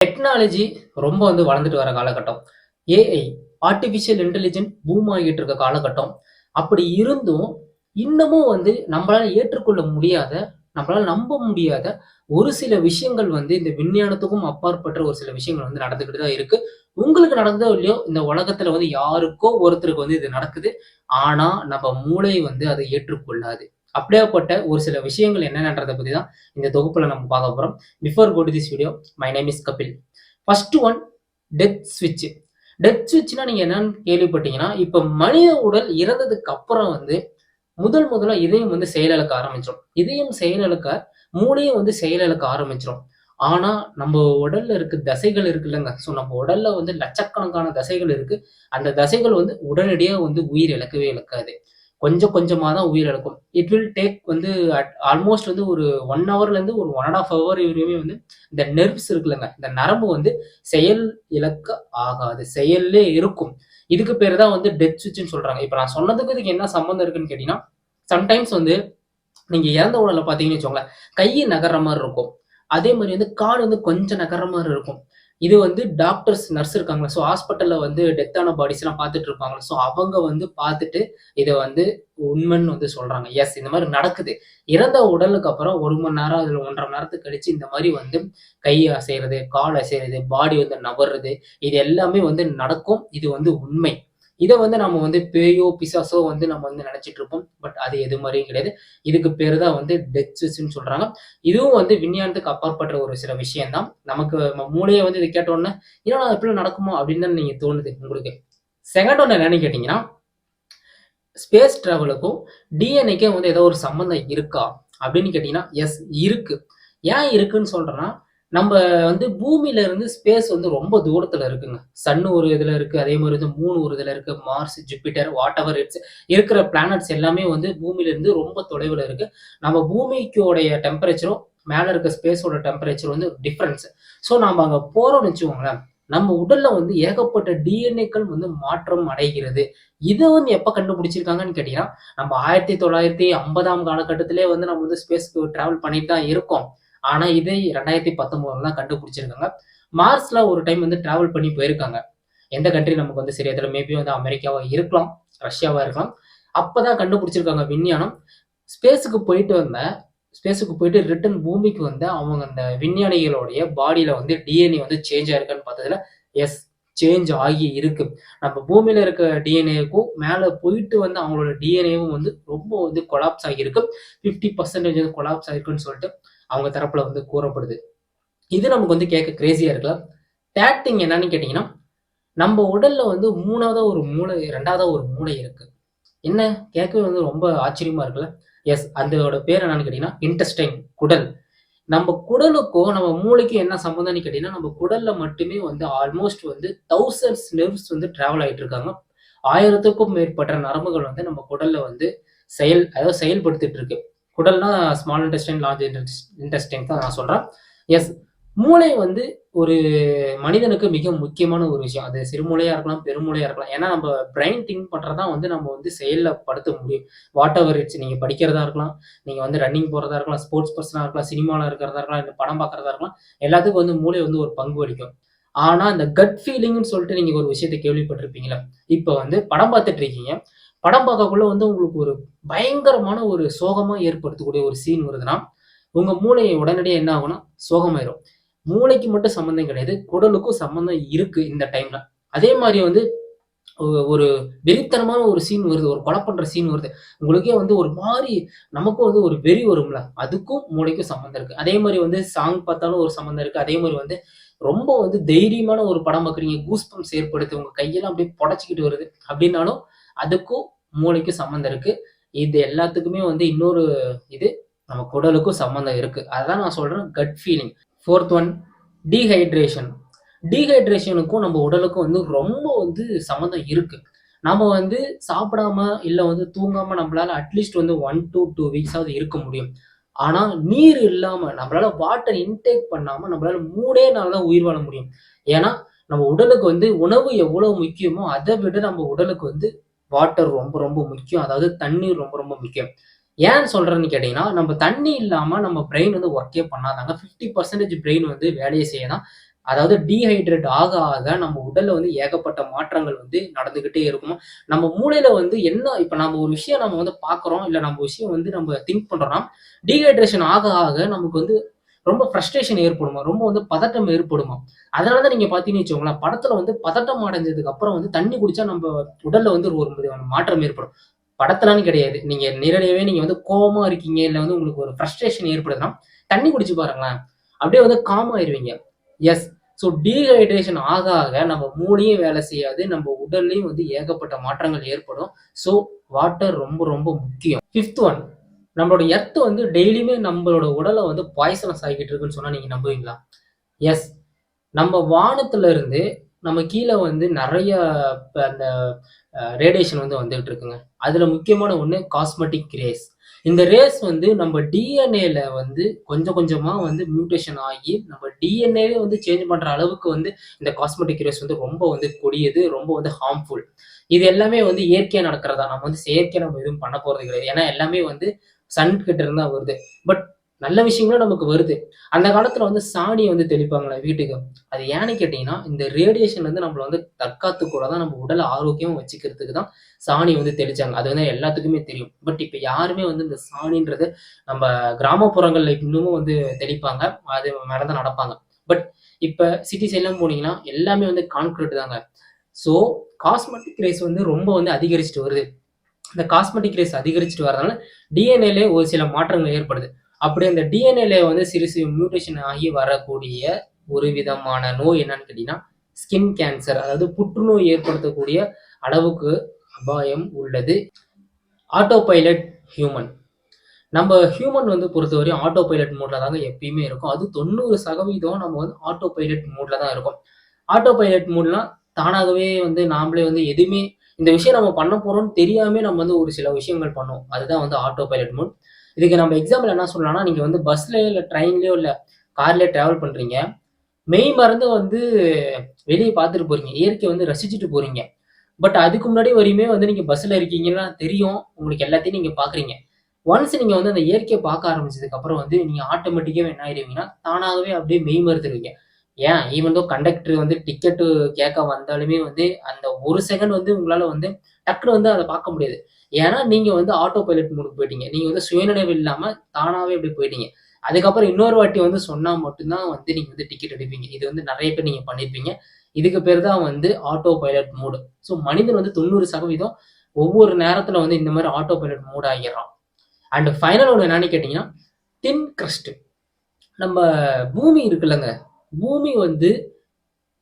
Technology ரொம்ப வந்து வளர்ந்துட்டு வர காலகட்டம். ஏஐ ஆர்டிஃபிஷியல் இன்டெலிஜென்ட் பூம் ஆகிட்டு இருக்க காலகட்டம். அப்படி இருந்தும் இன்னமும் வந்து நம்மளால ஏற்றுக்கொள்ள முடியாத நம்மளால நம்ப முடியாத ஒரு சில விஷயங்கள் வந்து இந்த விஞ்ஞானத்துக்கும் அப்பாற்பட்ட ஒரு சில விஷயங்கள் வந்து நடந்துக்கிட்டு தான் இருக்கு. உங்களுக்கு நடந்ததோ இல்லையோ இந்த உலகத்துல வந்து யாருக்கோ ஒருத்தருக்கு வந்து இது நடக்குது. ஆனா நம்ம மூளை வந்து அதை ஏற்றுக்கொள்ளாது. அப்படியாப்பட்ட ஒரு சில விஷயங்கள் என்னென்னன்றதை பற்றி தான் இந்த தொகுப்புல நம்ம பார்க்க போறோம். Before go to this video my name is Kapil first one death ஸ்விட்ச் டெத் ஸ்விட்ச்னா நீங்க என்னன்னு கேள்விப்பட்டீங்கன்னா இப்ப மனித உடல் இறந்ததுக்கு அப்புறம் வந்து முதல் முதல்ல இதயம் வந்து செயலிழக்க ஆரம்பிச்சிடும் இதயம் செயலிழக்க மூளையும் வந்து செயலிழக்க ஆரம்பிச்சிடும் ஆனா நம்ம உடல்ல இருக்க தசைகள் இருக்கு இல்லைங்க. ஸோ நம்ம உடல்ல வந்து லட்சக்கணக்கான தசைகள் இருக்கு. அந்த தசைகள் வந்து உடனடியா வந்து உயிர் இழக்கவே இழக்காது. கொஞ்சம் கொஞ்சமாக தான் உயிர் இழக்கும். இட் வில் டேக் வந்து ஆல்மோஸ்ட் வந்து ஒரு ஒன் ஹவர்லேருந்து ஒரு ஒன் அண்ட் ஆஃப் ஹவர் வரையுமே வந்து இந்த நெர்வ்ஸ் இருக்குல்லங்க. இந்த நரம்பு வந்து செயல் இழக்க ஆகாது. செயல்லே இருக்கும். இதுக்கு பேர் தான் வந்து டெத் சுவிட்ச்னு சொல்கிறாங்க இப்போ நான் சொன்னதுக்கு இதுக்கு என்ன சம்மந்தம் இருக்குன்னு கேட்டிங்கன்னா சம்டைம்ஸ் வந்து நீங்கள் இறந்த உடலை பார்த்தீங்கன்னு வச்சுக்கோங்களேன் கை நகர்ற மாதிரி இருக்கும். அதே மாதிரி வந்து கால் வந்து கொஞ்சம் நகர்ற மாதிரி இருக்கும். இது வந்து டாக்டர்ஸ் நர்ஸ் இருக்காங்க ஸோ ஹாஸ்பிட்டலில் வந்து டெத்தான பாடிஸ்லாம் பார்த்துட்டு இருப்பாங்க ஸோ அவங்க வந்து பார்த்துட்டு இதை வந்து உண்மைன்னு வந்து சொல்றாங்க. எஸ் இந்த மாதிரி நடக்குது. இறந்த உடலுக்கு அப்புறம் ஒரு மணி நேரம் அதில் ஒன்றரை மணி நேரத்துக்கு கழிச்சு இந்த மாதிரி வந்து கை அசைகிறது கால் அசைகிறது பாடி வந்து நவர்றது இது எல்லாமே வந்து நடக்கும். இது வந்து உண்மை. இதை வந்து நம்ம வந்து பேயோ பிசாசோ வந்து நம்ம வந்து நினைச்சிட்டு இருப்போம் பட் அது எது மாதிரியும் கிடையாது. இதுக்கு பேர் தான் வந்து டெச்சுன்னு சொல்றாங்க. இதுவும் வந்து விஞ்ஞானத்துக்கு அப்பாற்பட்ட ஒரு சில விஷயம் தான் நமக்கு நம்ம மூளையை வந்து இதை கேட்டோன்னே இன்னும் எப்படி நடக்குமோ அப்படின்னு தான் நீங்க தோணுது உங்களுக்கு. செகண்ட் ஒன்று என்னன்னு கேட்டீங்கன்னா ஸ்பேஸ் டிராவலுக்கும் டிஎன்ஏக்கும் வந்து ஏதோ ஒரு சம்மந்தம் இருக்கா அப்படின்னு கேட்டீங்கன்னா எஸ் இருக்கு. ஏன் இருக்குன்னு சொல்றேன்னா நம்ம வந்து பூமியில இருந்து ஸ்பேஸ் வந்து ரொம்ப தூரத்துல இருக்குங்க. சன் ஒரு இதுல இருக்கு அதே மாதிரி வந்து மூணு ஒரு இதுல இருக்கு Mars Jupiter whatever it's இருக்கிற பிளானட்ஸ் எல்லாமே வந்து பூமியில இருந்து ரொம்ப தொலைவில் இருக்கு. நம்ம பூமிக்கோடைய டெம்பரேச்சரும் மேல இருக்க ஸ்பேஸோட டெம்பரேச்சர் வந்து டிஃப்ரென்ஸ் ஸோ நம்ம அங்க போறோம்னு வச்சுக்கோங்களேன் நம்ம உடல்ல வந்து ஏகப்பட்ட டிஎன்ஏக்கள் வந்து மாற்றம் அடைகிறது. இதை வந்து எப்ப கண்டுபிடிச்சிருக்காங்கன்னு கேட்டீங்கன்னா நம்ம ஆயிரத்தி தொள்ளாயிரத்தி ஐம்பதாம் காலகட்டத்திலே வந்து நம்ம வந்து ஸ்பேஸ்க்கு டிராவல் பண்ணிட்டு தான் இருக்கோம். ஆனா இதை ரெண்டாயிரத்தி பத்தொன்பதுல தான் கண்டுபிடிச்சிருக்காங்க. மார்ஸ்ல ஒரு டைம் வந்து டிராவல் பண்ணி போயிருக்காங்க. எந்த கண்ட்ரி நமக்கு வந்து சரியா தெரியல மேபி வந்து அமெரிக்காவா இருக்கலாம் ரஷ்யாவா இருக்கலாம். அப்பதான் கண்டுபிடிச்சிருக்காங்க விஞ்ஞானம். ஸ்பேஸுக்கு போயிட்டு வந்த ஸ்பேஸுக்கு போயிட்டு ரிட்டன் பூமிக்கு வந்து அவங்க அந்த விஞ்ஞானிகளுடைய பாடியில வந்து டிஎன்ஏ வந்து சேஞ்ச் ஆயிருக்கான்னு பார்த்ததுல எஸ் சேஞ்ச் ஆகி இருக்கு. நம்ம பூமியில இருக்க டிஎன்ஏக்கும் மேல போயிட்டு வந்து அவங்களோட டிஎன்ஏவும் வந்து ரொம்ப வந்து கொலாப்ஸ் ஆகியிருக்கு. ஃபிஃப்டி பர்சன்டேஜ் வந்து கொலாப்ஸ் ஆகிருக்குன்னு சொல்லிட்டு அவங்க தரப்புல வந்து கூறப்படுது. இது நமக்கு வந்து கேட்க கிரேசியா இருக்கலாம். தேர்ட் திங் என்னன்னு கேட்டீங்கன்னா நம்ம உடல்ல வந்து மூணாவதா ஒரு மூளை ரெண்டாவதா ஒரு மூளை இருக்கு. என்ன? கேட்கவே வந்து ரொம்ப ஆச்சரியமா இருக்குல்ல? எஸ் அதோட பேர் என்னன்னு கேட்டீங்கன்னா இன்டெஸ்டைன் குடல். நம்ம குடலுக்கும் நம்ம மூளைக்கும் என்ன சம்மந்தம்னு கேட்டீங்கன்னா நம்ம குடல்ல மட்டுமே வந்து ஆல்மோஸ்ட் வந்து தௌசண்ட்ஸ் நெர்வ்ஸ் வந்து டிராவல் ஆயிட்டு இருக்காங்க. ஆயிரத்துக்கும் மேற்பட்ட நரம்புகள் வந்து நம்ம குடல்ல வந்து செயல் அதாவது செயல்படுத்திட்டு இருக்கு. குடல்னா ஸ்மால் இன்டெஸ்டைன் லார்ஜ் இன்டெஸ்டைன் தான் நான் சொல்கிறேன் எஸ் மூளை வந்து ஒரு மனிதனுக்கு மிக முக்கியமான ஒரு விஷயம். அது சிறுமூலையாக இருக்கலாம் பெருமூளையாக இருக்கலாம். ஏன்னா நம்ம பிரெயின் திங்க் பண்றதா வந்து நம்ம வந்து செயலில் படுத்த முடியும். வாட் எவர் இட்ஸ் நீங்கள் படிக்கிறதா இருக்கலாம் நீங்கள் வந்து ரன்னிங் போகிறதா இருக்கலாம் ஸ்போர்ட்ஸ் பர்சனாக இருக்கலாம் சினிமாவில் இருக்கிறதா இருக்கலாம் இந்த படம் பார்க்குறதா இருக்கலாம் எல்லாத்துக்கும் வந்து மூளை வந்து ஒரு பங்கு வகிக்கும். ஆனால் அந்த கட் ஃபீலிங்னு சொல்லிட்டு நீங்கள் ஒரு விஷயத்தை கேள்விப்பட்டிருப்பீங்களா இப்போ வந்து படம் பார்த்துட்டு இருக்கீங்க. படம் பார்க்கக்குள்ள வந்து உங்களுக்கு ஒரு பயங்கரமான ஒரு சோகமா ஏற்படுத்தக்கூடிய ஒரு சீன் வருதுன்னா உங்க மூளை உடனடியாக என்ன ஆகும்னா சோகமாயிரும். மூளைக்கு மட்டும் சம்மந்தம் கிடையாது குடலுக்கும் சம்மந்தம் இருக்கு இந்த டைம்ல அதே மாதிரி வந்து ஒரு வெறித்தனமான ஒரு சீன் வருது ஒரு கொலை பண்ற சீன் வருது. உங்களுக்கே வந்து ஒரு மாதிரி நமக்கும் வந்து ஒரு வெறி வரும்ல. அதுக்கும் மூளைக்கும் சம்மந்தம் இருக்கு. அதே மாதிரி வந்து சாங் பார்த்தாலும் ஒரு சம்மந்தம் இருக்கு. அதே மாதிரி வந்து ரொம்ப வந்து தைரியமான ஒரு படம் பார்க்குறீங்க கூஸ் பம்ப்ஸ் ஏற்படுத்து உங்க கையெல்லாம் அப்படியே புடச்சிக்கிட்டு வருது. அப்படின்னாலும் அதுக்கும் மூளைக்கும் சம்மந்தம் இருக்கு. இது எல்லாத்துக்குமே வந்து இன்னொரு இது நம்ம குடலுக்கும் சம்மந்தம் இருக்கு. அதான் நான் சொல்றேன் gut feeling fourth one dehydration டீஹைட்ரேஷனுக்கும் நம்ம உடலுக்கும் வந்து ரொம்ப வந்து சம்மந்தம் இருக்கு. நம்ம வந்து சாப்பிடாம இல்லை வந்து தூங்காம நம்மளால அட்லீஸ்ட் வந்து ஒன் டூ டூ வீக்ஸாவது இருக்க முடியும். ஆனா நீர் இல்லாம நம்மளால வாட்டர் இன்டேக் பண்ணாம நம்மளால மூணே நாள் தான் உயிர் வாழ முடியும். ஏன்னா நம்ம உடலுக்கு வந்து உணவு எவ்வளவு முக்கியமோ அதை விட நம்ம உடலுக்கு வந்து வாட்டர் ரொம்ப ரொம்ப முக்கியம். அதாவது தண்ணீர் ரொம்ப ரொம்ப முக்கியம். ஏன் சொல்றேன்னு கேட்டீங்கன்னா நம்ம தண்ணி இல்லாம நம்ம பிரெயின் வந்து ஒர்க்கே பண்ணாதாங்க. ஃபிஃப்டி பர்சன்டேஜ் பிரெயின் வந்து வேலையை செய்யலாம் அதாவது டீஹைட்ரேட் ஆக ஆக நம்ம உடல்ல வந்து ஏகப்பட்ட மாற்றங்கள் வந்து நடந்துகிட்டே இருக்கும். நம்ம மூளையில வந்து என்ன இப்ப நம்ம ஒரு விஷயம் நம்ம வந்து பாக்குறோம் இல்ல நம்ம விஷயம் வந்து நம்ம திங்க் பண்றோம்னா டீஹைட்ரேஷன் ஆக ஆக நமக்கு வந்து ரொம்ப ஃப்ரஸ்ட்ரேஷன் ஏற்படுமா? ரொம்ப வந்து பதட்டம் ஏற்படுமா? அதனால தான் நீங்க பாத்தீங்கன்னு வச்சுக்கோங்களேன் படத்துல வந்து பதட்டம் அடைஞ்சதுக்கு அப்புறம் வந்து தண்ணி குடிச்சா நம்ம உடல்ல வந்து ஒரு மாற்றம் ஏற்படும். படத்துலான்னு கிடையாது. நீங்க நேரடியாவே நீங்க வந்து கோபமா இருக்கீங்க இல்ல வந்து உங்களுக்கு ஒரு ஃப்ரஸ்ட்ரேஷன் ஏற்படுதுன்னா தண்ணி குடிச்சு பாருங்களேன். அப்படியே வந்து காம் ஆயிருவீங்க. எஸ் ஸோ டீஹைட்ரேஷன் ஆக ஆக நம்ம மூளையும் வேலை செய்யாது நம்ம உடல்லையும் வந்து ஏகப்பட்ட மாற்றங்கள் ஏற்படும். ஸோ வாட்டர் ரொம்ப ரொம்ப முக்கியம். ஃபிஃப்த் ஒன் நம்மளோட எர்த் வந்து டெய்லியுமே நம்மளோட உடலை வந்து பாய்சனஸ் ஆகிட்டு இருக்குன்னு சொன்னா நீங்க நம்புவீங்களா? எஸ் நம்ம வானத்துல இருந்து நம்ம கீழே வந்து நிறைய அந்த ரேடியேஷன் வந்து வந்துகிட்டு இருக்குங்க. அதுல முக்கியமான ஒண்ணு காஸ்மெட்டிக் ரேஸ் இந்த ரேஸ் வந்து நம்ம டிஎன்ஏல வந்து கொஞ்சம் கொஞ்சமா வந்து மியூட்டேஷன் ஆகி நம்ம டிஎன்ஏவே வந்து சேஞ்ச் பண்ற அளவுக்கு வந்து இந்த காஸ்மெட்டிக் ரேஸ் வந்து ரொம்ப வந்து கொடியது ரொம்ப வந்து ஹார்ம்ஃபுல் இது எல்லாமே வந்து இயற்கையா நடக்கிறதா? நம்ம வந்து செயற்கையா நம்ம எதுவும் பண்ண போறது கிடையாது. ஏன்னா எல்லாமே வந்து சன் கிட்ட இருந்தா வருது. பட் நல்ல விஷயங்களும் நமக்கு வருது. அந்த காலத்துல வந்து சாணியை வந்து தெளிப்பாங்களே வீட்டுக்கு. அது ஏன்னு கேட்டீங்கன்னா இந்த ரேடியேஷன் வந்து நம்மள வந்து தற்காத்து கூட தான் நம்ம உடலை ஆரோக்கியம் வச்சுக்கிறதுக்கு தான் சாணி வந்து தெளிச்சாங்க. அது வந்து எல்லாத்துக்குமே தெரியும். பட் இப்ப யாருமே வந்து இந்த சாணின்றது நம்ம கிராமப்புறங்கள்ல இன்னமும் வந்து தெளிப்பாங்க. அது மேலதான் நடப்பாங்க. பட் இப்ப சிட்டி சைட்லாம் போனீங்கன்னா எல்லாமே வந்து கான்கிரீட் தாங்க. ஸோ காஸ்மெட்டிக் ரேஸ் வந்து ரொம்ப வந்து அதிகரிச்சுட்டு வருது. இந்த காஸ்மெட்டிக் ரேஸ் அதிகரிச்சுட்டு வரதுனால டிஎன்ஏலே ஒரு சில மாற்றங்கள் ஏற்படுது. அப்படி அந்த டிஎன்ஏல வந்து சிறு சிறு மியூட்டேஷன் ஆகி வரக்கூடிய ஒரு விதமான நோய் என்னன்னு கேட்டீங்கன்னா ஸ்கின் கேன்சர் அதாவது புற்றுநோய் ஏற்படுத்தக்கூடிய அளவுக்கு அபாயம் உள்ளது. ஆட்டோ பைலட் ஹியூமன் நம்ம ஹியூமன் வந்து பொறுத்தவரையும் ஆட்டோ பைலட் மோட்ல தாங்க எப்பயுமே இருக்கும். அது தொண்ணூறு சதவீதம் நம்ம வந்து ஆட்டோ பைலட் மோட்ல தான் இருக்கும். ஆட்டோ பைலட் மோட்லாம் தானாகவே வந்து நாமளே வந்து எதுவுமே இந்த விஷயம் நம்ம பண்ண போறோம்னு தெரியாம நம்ம வந்து ஒரு சில விஷயங்கள் பண்ணோம். அதுதான் வந்து ஆட்டோ பைலட் மோட் இதுக்கு நம்ம எக்ஸாம்பிள் என்ன சொல்லலாம்னா நீங்க வந்து பஸ்லயோ இல்லை ட்ரெயின்லயோ இல்லை கார்லயோ டிராவல் பண்றீங்க. மெய் மறந்து வந்து வெளியே பார்த்துட்டு போறீங்க. இயற்கையை வந்து ரசிச்சுட்டு போறீங்க. பட் அதுக்கு முன்னாடி வரையுமே வந்து நீங்க பஸ்ல இருக்கீங்கன்னா தெரியும். உங்களுக்கு எல்லாத்தையும் நீங்க பாக்குறீங்க. ஒன்ஸ் நீங்க வந்து அந்த இயற்கையை பார்க்க ஆரம்பிச்சதுக்கு அப்புறம் வந்து நீங்க ஆட்டோமேட்டிக்காவே என்ன ஆயிடுவீங்கன்னா தானாகவே அப்படியே மெய் மறுத்துருவீங்க. ஏன்? ஈவன் தோ கண்டக்டர் வந்து டிக்கெட்டு கேட்க வந்தாலுமே வந்து அந்த ஒரு செகண்ட் வந்து உங்களால் வந்து டக்குனு வந்து அதை பார்க்க முடியாது. ஏன்னா நீங்கள் வந்து ஆட்டோ பைலட் மூடுக்கு போயிட்டீங்க. நீங்கள் வந்து சுயநினைவு இல்லாமல் தானாகவே அப்படி போயிட்டீங்க. அதுக்கப்புறம் இன்னொரு வாட்டி வந்து சொன்னால் மட்டும்தான் வந்து நீங்கள் வந்து டிக்கெட் எடுப்பீங்க. இது வந்து நிறைய பேர் நீங்கள் பண்ணியிருப்பீங்க இதுக்கு பேர் தான் வந்து ஆட்டோ பைலட் மூடு ஸோ மனிதன் வந்து தொண்ணூறு சதவீதம் ஒவ்வொரு நேரத்தில் வந்து இந்த மாதிரி ஆட்டோ பைலட் மூட் ஆகிடுறான் அண்ட் ஃபைனல் ஒன்று என்னன்னு கேட்டிங்கன்னா தின் கிரஸ்ட் நம்ம பூமி இருக்குல்லங்க. பூமி வந்து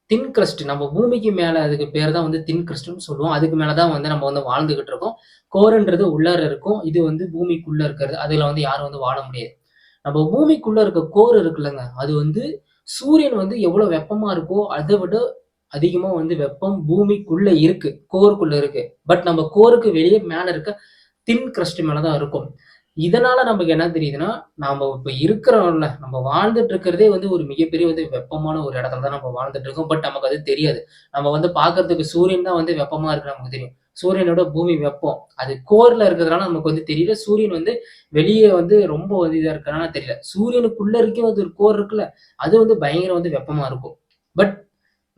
தின் கிரஸ்ட் நம்ம பூமிக்கு மேலே அதுக்கு பேர் தான் வந்து தின் கிரஸ்ட்னு சொல்லுவோம். அதுக்கு மேலே தான் வந்து நம்ம வந்து வாழ்ந்துகிட்டு இருக்கோம். கோருன்றது உள்ளார இருக்கும். இது வந்து பூமிக்குள்ளே இருக்கிறது. அதில் வந்து யாரும் வந்து வாழ முடியாது. நம்ம பூமிக்குள்ளே இருக்க கோர் இருக்குல்லங்க. அது வந்து சூரியன் வந்து எவ்வளவு வெப்பமா இருக்கோ அதை விட அதிகமாக வந்து வெப்பம் பூமிக்குள்ளே இருக்கு. கோருக்குள்ளே இருக்கு. பட் நம்ம கோருக்கு வெளியே மேலே இருக்க தின் கிரஸ்ட் மேலதான் இருக்கும். இதனால நமக்கு என்ன தெரியுதுன்னா நம்ம இப்போ இருக்கிறோம்ல நம்ம வாழ்ந்துட்டு இருக்கிறதே வந்து ஒரு மிகப்பெரிய வந்து வெப்பமான ஒரு இடத்துல தான் நம்ம வாழ்ந்துட்டு இருக்கோம். பட் நமக்கு அது தெரியாது. நம்ம வந்து பாக்குறதுக்கு சூரியன் தான் வந்து வெப்பமா இருக்கு நமக்கு தெரியும். சூரியனோட பூமி வெப்பம். அது கோர்ல இருக்கிறதுனால நமக்கு வந்து தெரியல. சூரியன் வந்து வெளியே வந்து ரொம்ப வந்து இதா இருக்கிறனால தெரியல. சூரியனுக்குள்ள இருக்கே வந்து ஒரு கோர் இருக்குல்ல அது வந்து பயங்கர வந்து வெப்பமா இருக்கும். பட்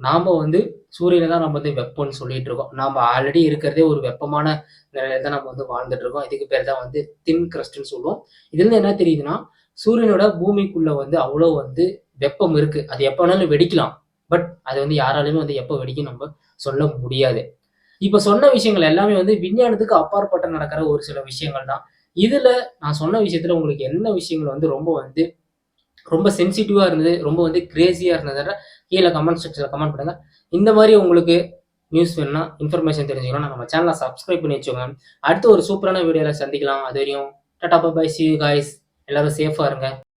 நாம் வந்து சூரியனை தான் நம்ம வந்து வெப்பம்னு சொல்லிட்டு இருக்கோம். நாம் ஆல்ரெடி இருக்கிறதே ஒரு வெப்பமான நிலையில தான் நம்ம வந்து வாழ்ந்துட்டு இருக்கோம். இதுக்கு பேர் தான் வந்து தின் கிரஸ்ட்னு சொல்லுவோம். இதுல என்ன தெரியுதுன்னா சூரியனோட பூமிக்குள்ள வந்து அவ்வளோ வந்து வெப்பம் இருக்கு. அது எப்போ வேணாலும் வெடிக்கலாம். பட் அது வந்து யாராலையுமே வந்து எப்போ வெடிக்கும் நம்ம சொல்ல முடியாது. இப்போ சொன்ன விஷயங்கள் எல்லாமே வந்து விஞ்ஞானத்துக்கு அப்பாற்பட்ட நடக்கிற ஒரு சில விஷயங்கள் தான். இதுல நான் சொன்ன விஷயத்துல உங்களுக்கு என்ன விஷயங்கள் வந்து ரொம்ப வந்து ரொம்ப சென்சிட்டிவாக இருந்தது ரொம்ப வந்து கிரேசியாக இருந்ததுன்னா கீழே கமெண்ட் செக்ஷனில் கமெண்ட் பண்ணுங்கள் இந்த மாதிரி உங்களுக்கு நியூஸ் வேணும்னா இன்ஃபர்மேஷன் தெரிஞ்சுக்கணும் நம்ம சேனலை சப்ஸ்கிரைப் பண்ணி வச்சுக்கோங்க. அடுத்து ஒரு சூப்பரான வீடியோவில் சந்திக்கலாம். அது வரையும் டாடா பாய் சி காய்ஸ் எல்லாரும் சேஃபாக இருங்க.